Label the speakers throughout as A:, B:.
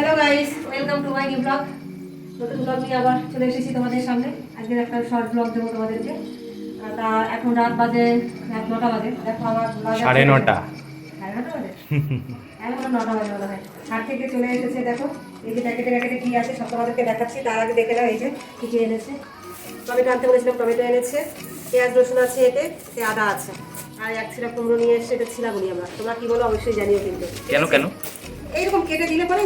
A: Hello guys welcome to my new blog নতুন blog নিয়ে আবার চলে এসেছি তোমাদের সামনে। আজকের একটা শর্ট ব্লগ দেবো তোমাদেরকে। তা এখন রাত বাজে রাত নটা বাজে। দেখো আমার
B: সাড়ে নটা।
A: সাড়ে নটা বাজে? এখন নটা বাজে মনে হয়। হাট থেকে চলে এসেছে দেখো। এই যে প্যাকেটে প্যাকেটে কি আছে সব তোমাদেরকে দেখাচ্ছি। তার আগে দেখে নাও এই যে কি কি এনেছে। টমেটো আনতে বলেছিলাম টমেটো এনেছে। পেঁয়াজ রসুন আছে এতে এতে আদা আছে। আর এক ছিলা কুমড়ো নিয়ে এটা ছিলা বলি আমরা। তোমরা কি বলো অবশ্যই জানিও কিন্তু।
B: কেন কেন?
A: এইরকম কেটে দিলে পরে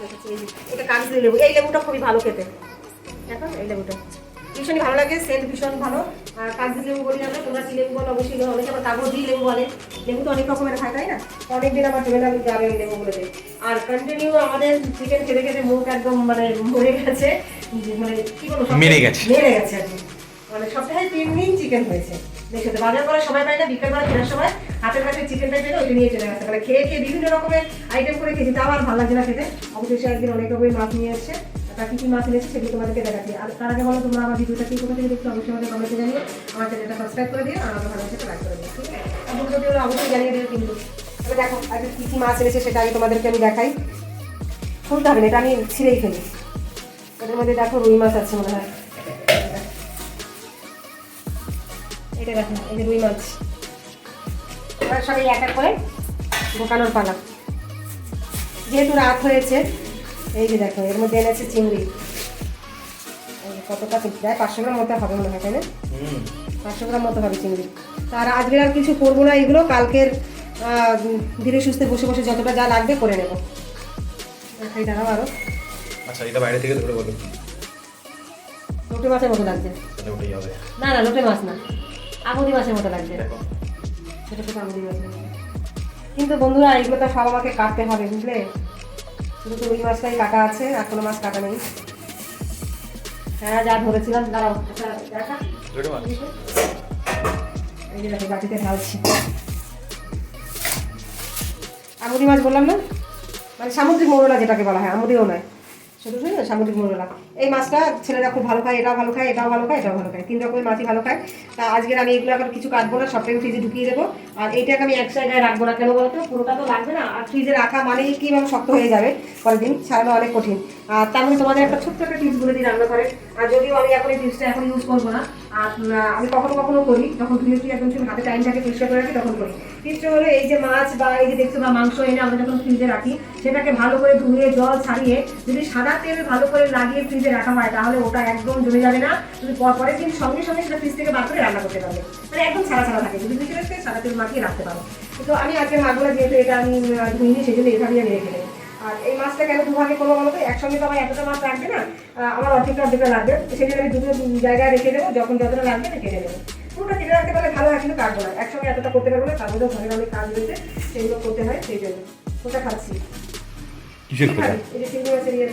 A: দেখাচ্ছি, এই যে, এটা কাগজি লেবু। এই লেবুটা খুবই ভালো খেতে। দেখো এই লেবুটা। ভীষণই ভালো লাগে সেন্ট ভীষণ ভালো। আর কাগজি লেবু বলি আমরা তোমরা কি লেবু বলো অবশ্যই বলো। অনেকে আবার কাগজি লেবু বলে। লেবু তো অনেক রকমের খায় তাই না? তো অনেকদিন আমার জন্য আমি যাবে ওই লেবু বলে দিই আর কন্টিনিউ আমাদের চিকেন খেতে খেতে মুখ একদম মানে মরে গেছে। মানে কি বলব
B: মেরে গেছে।
A: মেরে গেছে আর কি। মানে সপ্তাহে তিন দিন চিকেন হয়েছে। দেখে তো বাজার করার সময় পাই না বিকেলবেলা ফেরার সময় হাতের কাছে চিকেনটা পেলে ওইটা নিয়ে চলে গেছে। মানে খেয়ে খেয়ে বিভিন্ন রকমের আইটেম করে খেয়েছি, তাও আর ভালো লাগছে না খেতে। অবশেষে একদিন অনেক রকমের মাছ নিয়ে এসছে। তা কি কি মাছ এনেছে সেগুলো তোমাদেরকে দেখাচ্ছি। আর তার আগে বলো, তোমরা আমার ভিডিওটা কি কোথা থেকে দেখছ, অবশ্যই আমাদের কমেন্টে জানিও। আমার চ্যানেলটা সাবস্ক্রাইব করে দিও, আর আমার ভালো লাগছে লাইক করে দিও, ঠিক আছে? ওরা অবশ্যই জানিয়ে দিও কিন্তু। তবে দেখো আগে কি কি মাছ এনেছে সেটা আগে তোমাদেরকে আমি দেখাই। খুলতে হবে না, এটা আমি ছিঁড়েই ফেলি। এটার মধ্যে দেখো রুই মাছ আছে মনে হয়। এটা দেখো এই যে রুই মাছ। এবার সবাই এক এক করে ঢোকানোর পালা। যেহেতু রাত হয়েছে এই যে দেখো এর মধ্যে এনেছে চিংড়ি। কতটা প্রায় পাঁচশো গ্রাম মতো হবে মনে হয় তাই না? পাঁচশো গ্রাম মতো হবে চিংড়ি। তার আজকে আর কিছু করব না এগুলো কালকের ধীরে সুস্থে বসে বসে যতটা যা লাগবে করে নেব। দেখাই দাঁড়াও আরও
B: আচ্ছা এটা বাইরে থেকে ধরে বলো।
A: লোটে মাছের মতো লাগছে। না না লোটে মাছ না। আগুদি মাছের মতো লাগছে।
B: দেখো
A: ছোটো ছোটো আঙুলি মাছের। কিন্তু বন্ধুরা এগুলো তো সব আমাকে কাটতে হবে বুঝলে? শুধু তো ওই মাছটাই কাটা আছে আর কোনো মাছ কাটা নেই। হ্যাঁ যা ধরেছিলাম দাঁড়াও এই যে দেখো বাটিতে ঢালছি। আমুদি মাছ বললাম না? মানে সামুদ্রিক মৌরলা যেটাকে বলা হয় আমুদিও নয়। শুধু শুধু সামুদ্রিক মৌরলা এই মাছটা ছেলেরা খুব ভালো খায়, এটাও ভালো খায়, এটাও ভালো খায়, এটাও ভালো খায়। তিন রকমের মাছই ভালো খায়। তা আজকের আমি এগুলো এখন কিছু কাটবো না সবটাই ফ্রিজে ঢুকিয়ে দেবো। আর এইটাকে আমি এক জায়গায় রাখব না। কেন বলতো? পুরোটা তো লাগবে না। আর ফ্রিজে রাখা মানেই কীভাবে শক্ত হয়ে যাবে। পরের দিন ছাড়ানো অনেক কঠিন। আর তার মধ্যে তোমাদের একটা ছোট্ট একটা টিপস বলে দিই রান্না করে আর যদিও আমি এখন এই টিপসটা এখন ইউজ করব না, আর আমি কখনো কখনো করি, যখন ধুয়ে টুয়ে একদম হাতে টাইম থাকে পরিষ্কার করে রাখি, তখন করি। টিপসটা হলো এই যে মাছ বা এই যে দেখছ বা মাংস এনে আমরা যখন ফ্রিজে রাখি, সেটাকে ভালো করে ধুয়ে, জল ছাড়িয়ে যদি সাদা তেল ভালো করে লাগিয়ে ফ্রিজে রাখা হয়, তাহলে ওটা একদম জমে যাবে না। তুমি পর- পরের দিন সঙ্গে সঙ্গে সেটা ফ্রিজ থেকে বার করে রান্না করতে পারবে। মানে একদম ছাড়া ছাড়া থাকে, যদি ফ্রিজে রেখে সাদা তেল মাখিয়ে রাখতে পারো। তো আমি আজকে মাছগুলো যেহেতু এটা আমি ধুইনি সেই জন্য এভাবেই আমি রেখে দেবো। আর এই মাছটা কেন দুভাগে করব বলো তো? একসঙ্গে তো আমার এতটা মাছ লাগবে না আমার অর্ধেকটা অর্ধেকটা লাগবে। সেই জন্য আমি দুটো জায়গায় রেখে দেবো যখন যতটা লাগবে রেখে দেবো। পুরোটা কেটে রাখতে পারলে ভালো হয় কিন্তু কাটবো না। একসঙ্গে এতটা করতে পারব না তার মধ্যে ঘরের অনেক কাজ রয়েছে সেগুলো করতে হয় সেই জন্য। কোথা খাচ্ছি।
B: কিসের কথা?
A: এই যে চিংড়ি মাছের ইয়ে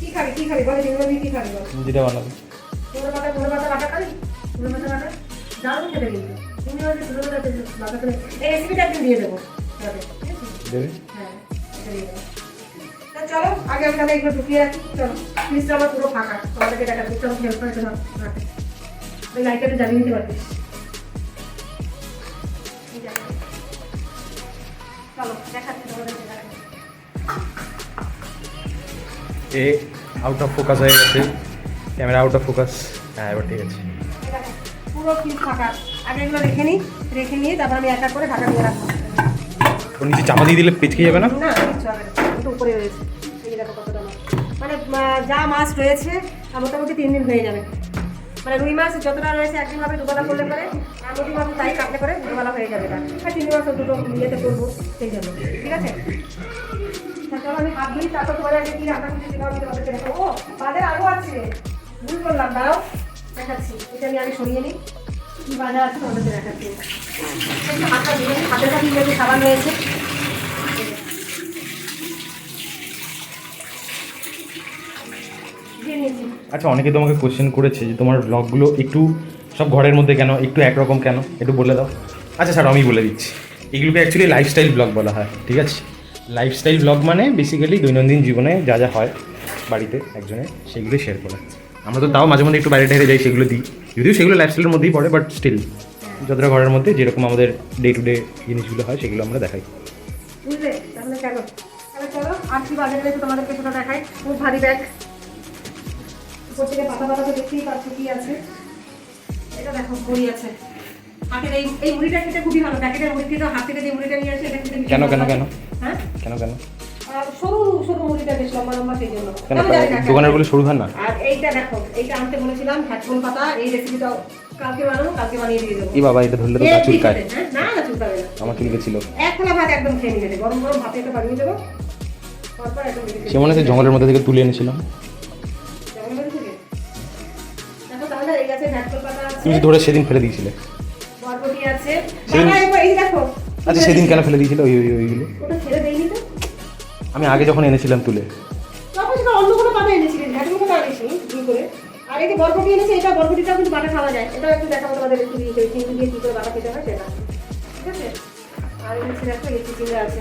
A: কি খাবি? কি খাবি? বলে চিংড়ি দিয়ে কি খাবি বল?
B: যেটা বানাবে।
A: কুমড়ো পাতা কুমড়ো পাতা বাটা খাবি? কুমড়ো পাতা বাটা? দারুণ খেতে কিন্তু। চিংড়ি মাছের কুমড়ো পাতা বাটা এই রেসিপিটা একদিন দিয়ে দেবো।
B: দেবে?
A: চলো আগে আমি তাহলে এগুলো ঢুকিয়ে রাখি। চলো ফ্রিজটা আমার পুরো ফাঁকা। তোমাদেরকে দেখাচ্ছি চলো হেল্প করে চলো রাখে। ওই লাইটটা একটু জ্বালিয়ে নিতে পারতিস চলো দেখাচ্ছি তোমাদেরকে
B: এ আউট অফ ফোকাস হয়ে গেছে। ক্যামেরা আউট অফ ফোকাস হ্যাঁ এবার ঠিক আছে।
A: পুরো ফ্রিজ ফাঁকা। আগে এগুলো রেখে নিই রেখে নিয়ে তারপর আমি এক এক করে ঢাকা দিয়ে রাখব।
B: তো নিচে চাপা দিয়ে দিলে পেচকে যাবে না?
A: উপরে রয়েছে। দেখো মানে যা মাছ রয়েছে মোটামুটি তিন দিন হয়ে যাবে। মানে রুই মাছ যতটা রয়েছে, একদিন ভাবে দুবেলা করলে পরে, আর নদী মাছ তাই কাটলে করে দুবেলা হয়ে যাবে এটা। আর চিংড়ি মাছ দুটো ইয়েতে করব, সেই জন্য। ঠিক আছে? তা চলো, আমি ধুই, তারপর তোমার আগে কি রান্না করতে সেটাও আমি তোমাদেরকে দেখাবো। ও, বাজার আরও আছে। ভুল করলাম, দাঁড়াও, দেখাচ্ছি। এটা আমি আগে সরিয়ে নিই।
B: আচ্ছা অনেকে তোমাকে কোশ্চেন করেছে যে তোমার ব্লগগুলো একটু সব ঘরের মধ্যে কেন, একটু একরকম কেন? একটু বলে দাও। আচ্ছা স্যার, আমি বলে দিচ্ছি। এগুলোকে অ্যাকচুয়ালি লাইফস্টাইল ব্লগ বলা হয়, ঠিক আছে? লাইফস্টাইল ব্লগ মানে বেসিক্যালি দৈনন্দিন জীবনে যা যা হয় বাড়িতে একজনে সেগুলো শেয়ার করা। আমরা তো তাও মাঝে মধ্যে একটু বাইরে টাইরে যাই সেগুলো দিই। যদিও সেগুলো লাইফস্টাইলের মধ্যেই পড়ে বাট স্টিল যতটা ঘরের মধ্যে যেরকম আমাদের ডে টু ডে জিনিসগুলো হয় সেগুলো আমরা দেখাই।
A: বুঝলে? তাহলে কেন তাহলে চলো আর কি বাজারে রয়েছে তোমাদেরকে সেটা দেখাই। খুব ভারী ব্যাগ উপর থেকে পাতা পাতা তো দেখতেই পাচ্ছ কি আছে। এটা দেখো মুড়ি আছে। হাতের এই এই মুড়িটা খেতে খুবই ভালো। প্যাকেটের মুড়ি থেকে হাত থেকে যে মুড়িটা নিয়ে আসে এটা খেতে
B: কেন, কেন, কেন?
A: হ্যাঁ?
B: কেন কেন?
A: সরু সরু মুড়িটা বেশ লম্বা লম্বা সেই জন্য।
B: কেন
A: আমি জানি না
B: দোকানের বলে সরু ধান না?
A: আর এইটা দেখো এইটা আনতে বলেছিলাম পাতা এই রেসিপিটাও কালকে বানাবো কালকে বানিয়ে দিয়ে দেবো।
B: এই বাবা এটা ধরলে তো চুলকায়।
A: হ্যাঁ? না না চুলকাবে না।
B: আমার চুলকে ছিল।
A: এক থালা ভাত একদম খেয়ে নিবে গরম গরম ভাতে একটা বানিয়ে দেবো। তারপর একদম রেখে
B: সে মনে হচ্ছে জঙ্গলের মধ্যে থেকে তুলে এনেছিলাম। তুমি ধরে সেদিন ফেলে দিয়েছিলে। সেদিন- আচ্ছা সেদিন কেন ফেলে দিয়েছিলে ওই ওই ওইগুলো? আমি আগে যখন এনেছিলাম তুলে।
A: তখন অন্য কোনো ভুল করে। আর এটা কিন্তু খাওয়া যায়। এটাও একটু কী করে খেতে ঠিক আছে? আর চিচিঙ্গা আছে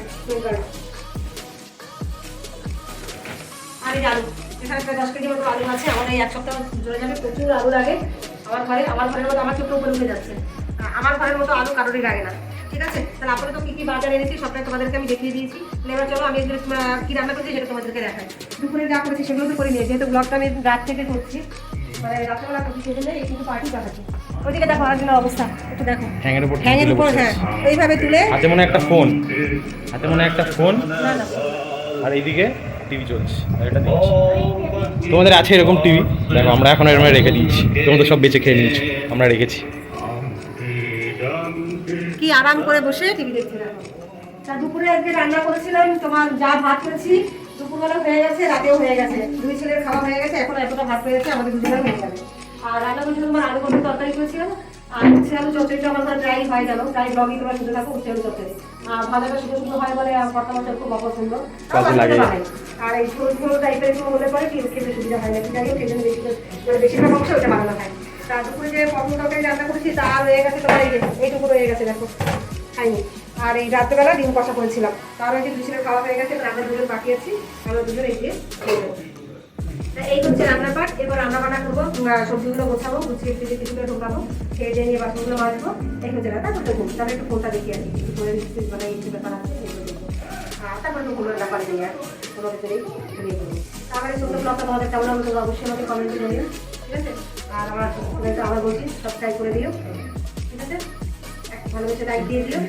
A: আর এই আলু দশ কেজি মতো আলু আছে। আমার এই এক সপ্তাহ যাবে, প্রচুর আলু লাগে। আমার ঘরে, আমার ঘরের মতো আমার উঠে যাচ্ছে। আমার ঘরের মতো আলু কারোরই লাগে না। ঠিক আছে? তাহলে আপাতত কি কি বাজার এনেছি সবটাই তোমাদেরকে আমি দেখিয়ে দিয়েছি। এবার চলো আমি কি রান্না করছি সেটা তোমাদেরকে দেখাই। দুপুরে যা করেছি সেগুলো তো করে নিয়ে যেহেতু ব্লগটা আমি রাত থেকে করছি। মানে রাত্রেবেলা করছি সেজন্য এই কিন্তু পার্টি পাঠাচ্ছি ওইদিকে দেখো আরেকজনের অবস্থা একটু দেখো।
B: উপর
A: হ্যাঁ। এইভাবে তুলে
B: হাতে মনে একটা ফোন হাতে মনে একটা ফোন আর এইদিকে টিভি চলছে। আর এটা তোমাদের আছে এরকম টিভি দেখো আমরা এখন এরকম রেখে দিয়েছি। তোমাদের সব বেঁচে খেয়ে নিয়েছি। আমরা রেখেছি।
A: কি আরাম করে বসে টিভি দেখছি দেখো তা দুপুরে আজকে রান্না করেছিলাম তোমার যা ভাত করেছি। দুপুরবেলা হয়ে গেছে রাতেও হয়ে গেছে। দুই ছেলের খাওয়া হয়ে গেছে এখন এতটা ভাত হয়ে গেছে আমাদের দুজনের হয়ে যাবে। আর রান্না করেছিলাম তোমার আলু কন্ট্রোল তরকারি করেছিলাম। আর উচ্ছে আলু চচ্চড়িটা আমার ঘরে প্রায় হয় গেল প্রায় ব্লগই তোমার শুনতে থাকো উচ্ছে আলু চচ্চড়ি। আর ভাজাটা শুধু শুধু হয় বলে কর্তা মাছের খুব অপছন্দ। আর এই ঝোল ঝোল টাইপের হলে পরে খেতে সুবিধা হয় না। কি জানি খেতে বেশি করে- মানে বেশিরভাগ অংশ ওটা বানানো হয়। তার দুপুরে যে পটল তরকারি রান্না করেছি, তা রয়ে গেছে তোমার এই এইটুকু রয়ে গেছে, দেখো। খাইনি। আর এই রাত্রেবেলা ডিম কষা করেছিলাম। তার ওই যে দুজনের খাওয়া হয়ে গেছে আমরা দুজন বাকি আছি আমরা দুজন এই। তা এই হচ্ছে রান্নার পাট। এবার রান্না বান্না করব সবজিগুলো গোছাবো, গুছিয়ে ফ্রিজে কিছুগুলো ঢোকাবো, খেয়ে দিয়ে নিয়ে বাসনগুলো মাজবো, এই হচ্ছে রান্না। তারপর দেখুন তাহলে একটু ফোনটা দেখি আর কি ফোনে মানে এই ব্যাপার আছে আর তারপর তো কোনো ব্যাপারে নেই আর, কোনো বেরিয়ে পড়ব। তারপরে ব্লগটা তোমাদের কেমন হবে অবশ্যই আমাকে কমেন্টে জানিও। ঠিক আছে? আর আমার চ্যানেলটা আবার বলছি সাবস্ক্রাইব করে দিও। ঠিক আছে? ভালোবেসে লাইক দিয়ে দিও।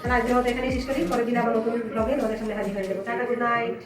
A: তাহলে আজকের মতো এখানেই শেষ করি। পরের দিন আবার নতুন ব্লগে তোমাদের সামনে হাজির হয়ে যাব। Tata good night